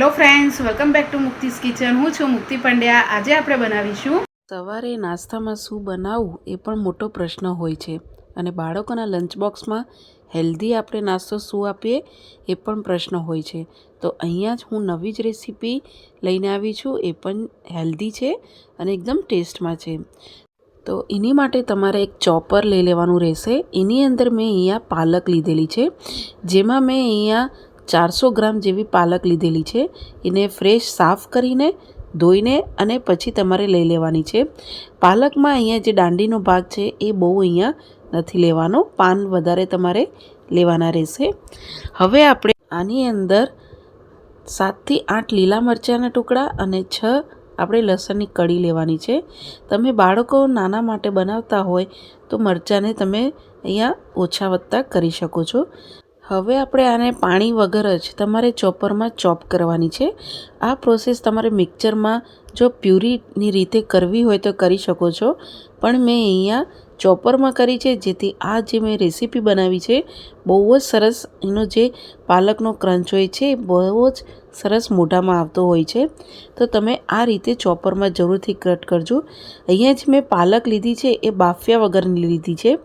Hello friends, welcome back to Mukti's kitchen. હું છું મુક્તિ પંડ્યા. આજે આપણે બનાવીશું સવારે નાસ્તામાં શું બનાવવું એ પણ મોટો પ્રશ્ન હોય છે અને બાળકોના લંચ બોક્સમાં હેલ્ધી આપણે નાસ્તો શું આપીએ એ પણ પ્રશ્ન હોય છે. તો અહીંયા જ હું નવી જ રેસીપી લઈને આવી છું. એ પણ હેલ્ધી છે અને એકદમ ટેસ્ટમાં છે. તો એની માટે તમારે એક ચોપર લઈ લેવાનું રહેશે. એની અંદર મેં અહીંયા પાલક લીધેલી છે. જેમાં મેં અહીંયા ચારસો ગ્રામ જેવી પાલક લીધેલી છે. એને ફ્રેશ સાફ કરીને ધોઈને અને પછી તમારે લઈ લેવાની છે. પાલકમાં અહીંયા જે દાંડીનો ભાગ છે એ બહુ અહીંયા નથી લેવાનો. પાન વધારે તમારે લેવાના રહેશે. હવે આપણે આની અંદર સાતથી આઠ લીલા મરચાંના ટુકડા અને છ આપણે લસણની કળી લેવાની છે. તમે બાળકો નાના માટે બનાવતા હોય તો મરચાંને તમે અહીંયા ઓછા વત્તા કરી શકો છો. હવે આપણે આને પાણી વગર જ તમારે ચોપરમાં ચોપ કરવાની છે. આ પ્રોસેસ તમારે મિક્સરમાં જો પ્યુરીની રીતે કરવી હોય તો કરી શકો છો. પણ મેં અહીંયા ચોપરમાં કરી છે, જેથી આ જે મેં રેસીપી બનાવી છે, બહુ જ સરસ એનો જે પાલકનો ક્રંચ હોય છે, બહુ જ સરસ મોઢામાં આવતો હોય છે. તો તમે આ રીતે ચોપરમાં જરૂરથી કટ કરજો. અહીંયા જ મેં પાલક લીધી છે, એ બાફ્યા વગરની લીધી છે.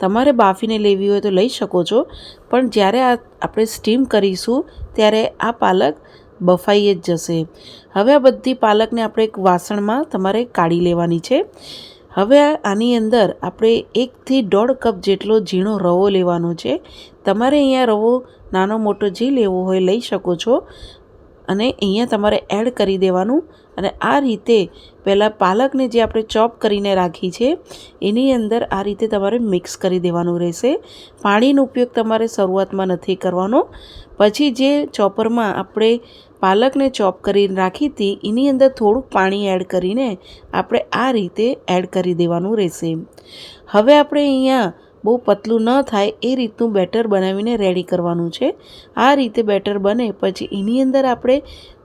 તમારે બાફીને લેવી હોય તો લઈ શકો છો. પણ જ્યારે આ આપણે સ્ટીમ કરીશું, ત્યારે આ પાલક બફાઈ જ જશે. હવે આ બધી પાલકને આપણે એક વાસણમાં તમારે કાઢી લેવાની છે. હવે આની અંદર આપણે એકથી દોઢ કપ જેટલો ઝીણો રવો લેવાનો છે. તમારે અહીંયા રવો નાનો મોટો જે લેવો હોય લઈ શકો છો. અને અહીંયા તમારે એડ કરી દેવાનું. અને આ રીતે પહેલાં પાલકને જે આપણે ચોપ કરીને રાખી છે, એની અંદર આ રીતે તમારે મિક્સ કરી દેવાનું રહેશે. પાણીનો ઉપયોગ તમારે શરૂઆતમાં નથી કરવાનો. પછી જે ચોપરમાં આપણે પાલકને ચોપ કરીને રાખી હતી એની અંદર થોડુંક પાણી એડ કરીને આપણે આ રીતે એડ કરી દેવાનું રહેશે. હવે આપણે અહીંયા બહુ પતલું ન થાય એ રીતનું બેટર બનાવીને રેડી કરવાનું છે. આ રીતે બેટર બને પછી એની અંદર આપણે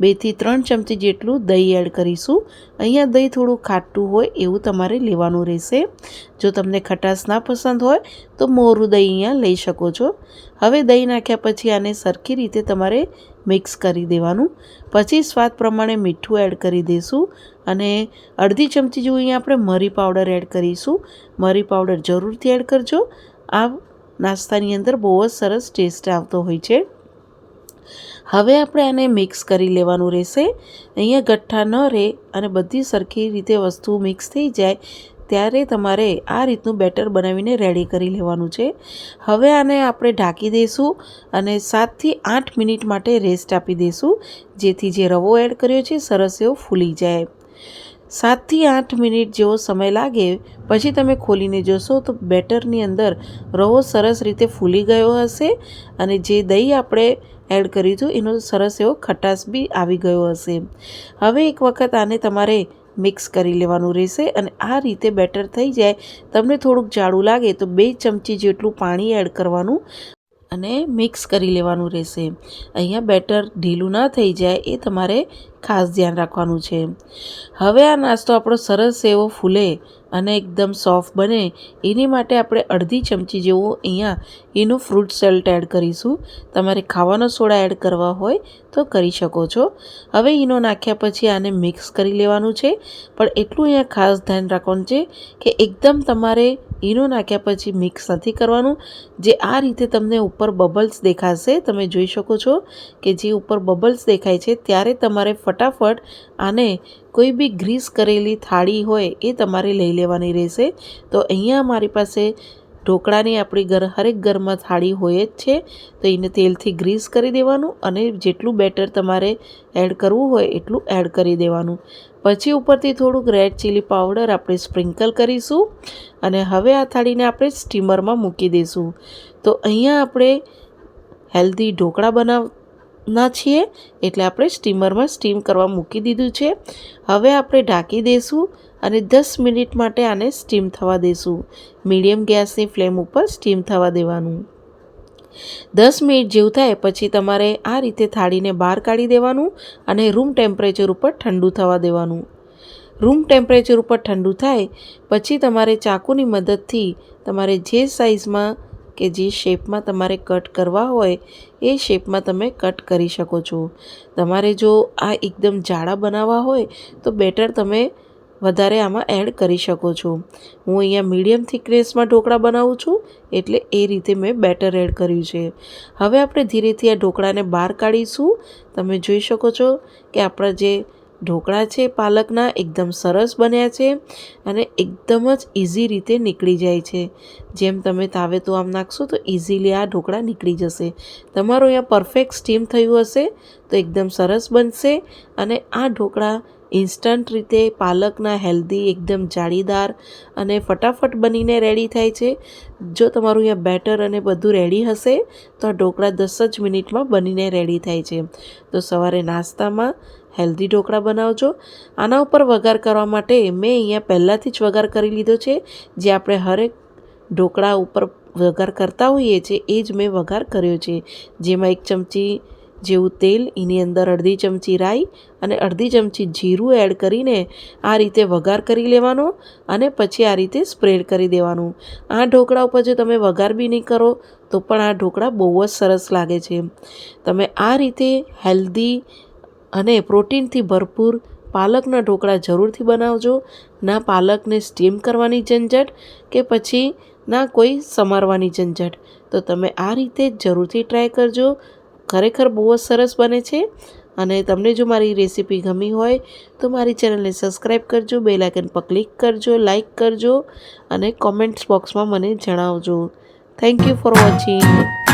બેથી ત્રણ ચમચી જેટલું દહીં એડ કરીશું. અહીંયા દહીં થોડું ખાટું હોય એવું તમારે લેવાનું રહેશે. જો તમને ખટાશ ના પસંદ હોય તો મોરું દહીં અહીંયા લઈ શકો છો. હવે દહીં નાખ્યા પછી આને સરખી રીતે તમારે મિક્સ કરી દેવાનું. પછી સ્વાદ પ્રમાણે મીઠું એડ કરી દઈશું અને અડધી ચમચી જેવું અહીંયા આપણે મરી પાવડર એડ કરીશું. મરી પાવડર જરૂરથી એડ કરજો. આ નાસ્તાની અંદર બહુ જ સરસ ટેસ્ટ આવતો હોય છે. હવે આપણે આને મિક્સ કરી લેવાનું રહેશે. અહીંયા ગઠ્ઠા ન રહે અને બધી સરખી રીતે વસ્તુ મિક્સ થઈ જાય. ત્યારે તમારે આ રીતનું બેટર બનાવીને રેડી કરી લેવાનું છે. હવે આને આપણે ઢાંકી દઈશું અને સાતથી આઠ મિનિટ માટે રેસ્ટ આપી દઈશું, જેથી જે રવો એડ કર્યો છે સરસ એવો ફૂલી જાય. સાતથી આઠ મિનિટ જેવો સમય લાગે, પછી તમે ખોલીને જોશો તો બેટરની અંદર રવો સરસ રીતે ફૂલી ગયો હશે અને જે દહીં આપણે એડ કર્યું હતું એનો સરસ એવો ખટાશ બી આવી ગયો હશે. હવે એક વખત આને તમારે મિક્સ કરી લેવાનું રહેશે અને આ રીતે બેટર થઈ જાય. તમને થોડુંક જાડું લાગે તો બે ચમચી જેટલું પાણી એડ કરવાનું. અને મિક્સ કરી લેવાનું રહેશે. અહીંયા બેટર ઢીલું ના થઈ જાય એ તમારે ખાસ ધ્યાન રાખવાનું છે. હવે આ નાસ્તો આપણો સરસ એવો ફૂલે અને એકદમ સોફ્ટ બને એની માટે આપણે અડધી ચમચી જેવું અહીંયા એનું ફ્રૂટ સેલ્ટ એડ કરીશું. તમારે ખાવાનો સોડા એડ કરવા હોય તો કરી શકો છો. હવે ઈનો નાખ્યા પછી આને મિક્સ કરી લેવાનું છે. પણ એટલું અહીંયા ખાસ ધ્યાન રાખવાનું છે કે એકદમ તમારે ઈનો નાખ્યા પછી મિક્સ નથી કરવાનું. જે આ રીતે તમને ઉપર બબલ્સ દેખાશે, તમે જોઈ શકો છો કે જે ઉપર બબલ્સ દેખાય છે, ત્યારે તમારે ફટાફટ આને કોઈ બી ગ્રીસ કરેલી થાળી હોય એ તમારે લઈ લેવાની રહેશે. તો અહીંયા મારી પાસે ઢોકળાની આપણી ઘર હરેક ઘરમાં થાળી હોય જ છે, તો એને તેલથી ગ્રીસ કરી દેવાનું અને જેટલું બેટર તમારે એડ કરવું હોય એટલું એડ કરી દેવાનું. પછી ઉપરથી થોડુંક રેડ ચીલી પાવડર આપણે સ્પ્રિંકલ કરીશું અને હવે આ થાળીને આપણે સ્ટીમરમાં મૂકી દઈશું. તો અહીંયા આપણે હેલ્ધી ઢોકળા બનાવના છીએ એટલે આપણે સ્ટીમરમાં સ્ટીમ કરવા મૂકી દીધું છે. હવે આપણે ઢાંકી દઈશું અને દસ મિનિટ માટે આને સ્ટીમ થવા દઈશું મીડિયમ ગેસની ફ્લેમ ઉપર સ્ટીમ થવા દેવાનું. દસ મિનિટ જેવું થાય પછી તમારે આ રીતે થાળીને બહાર કાઢી દેવાનું અને રૂમ ટેમ્પરેચર ઉપર ઠંડુ થવા દેવાનું. રૂમ ટેમ્પરેચર ઉપર ઠંડુ થાય પછી તમારે ચાકુની મદદથી તમારે જે સાઇઝમાં કે જે શેપમાં તમારે કટ કરવા હોય, એ શેપમાં તમે કટ કરી શકો છો. તમારે જો આ એકદમ જાડા બનાવવા હોય, તો બેટર તમે વધારે આમાં એડ કરી શકો છો. હું અહીંયા મીડિયમ થિકનેસમાં ઢોકળા બનાવું છું, એટલે એ રીતે મેં બેટર એડ કર્યું છે. હવે આપણે ધીરેથી આ ઢોકળાને બહાર કાઢીશું. તમે જોઈ શકો છો કે આપણા જે ઢોકળા છે, પાલકના એકદમ સરસ બન્યા છે અને એકદમ જ ઇઝી રીતે નીકળી જાય છે. જેમ તમે તાવે તો આમ નાખશો તો ઇઝીલી આ ઢોકળા નીકળી જશે. તમારું અહીંયા પરફેક્ટ સ્ટીમ થયું હશે તો એકદમ સરસ બનશે અને આ ઢોકળા ઇન્સ્ટન્ટ રીતે પાલકના હેલ્ધી, એકદમ જાળીદાર અને ફટાફટ બનીને રેડી થાય છે. જો તમારું અહીંયા બેટર અને બધું રેડી હશે, તો આ ઢોકળા દસ જ મિનિટમાં બનીને રેડી થાય છે. તો સવારે નાસ્તામાં હેલ્ધી ઢોકળા બનાવજો. આના ઉપર વઘાર કરવા માટે મેં અહીંયા પહેલાંથી જ વઘાર કરી લીધો છે. જે આપણે હરેક ઢોકળા ઉપર વઘાર કરતા હોઈએ છીએ, એ જ મેં વઘાર કર્યો છે. જેમાં એક ચમચી જેવું તેલ એની અંદર અડધી ચમચી રાઈ અને અડધી ચમચી જીરું એડ કરીને આ રીતે વઘાર કરી લેવાનો અને પછી આ રીતે સ્પ્રેડ કરી દેવાનું. આ ઢોકળા ઉપર જો તમે વઘાર બી નહીં કરો, તો પણ આ ઢોકળા બહુ જ સરસ લાગે છે. તમે આ રીતે હેલ્ધી અને પ્રોટીનથી ભરપૂર પાલકના ઢોકળા જરૂરથી બનાવજો. ના પાલકને સ્ટીમ કરવાની ઝંઝટ કે પછી ના કોઈ સમારવાની ઝંઝટ. તો તમે આ રીતે જરૂરથી ટ્રાય કરજો. ખરેખર બહુ જ સરસ બને છે. અને તમને જો મારી રેસીપી ગમી હોય, તો મારી ચેનલને સબસ્ક્રાઈબ કરજો બે લાઇકન પર ક્લિક કરજો, લાઇક કરજો અને કોમેન્ટ્સ બોક્સમાં મને જણાવજો. Thank you for watching.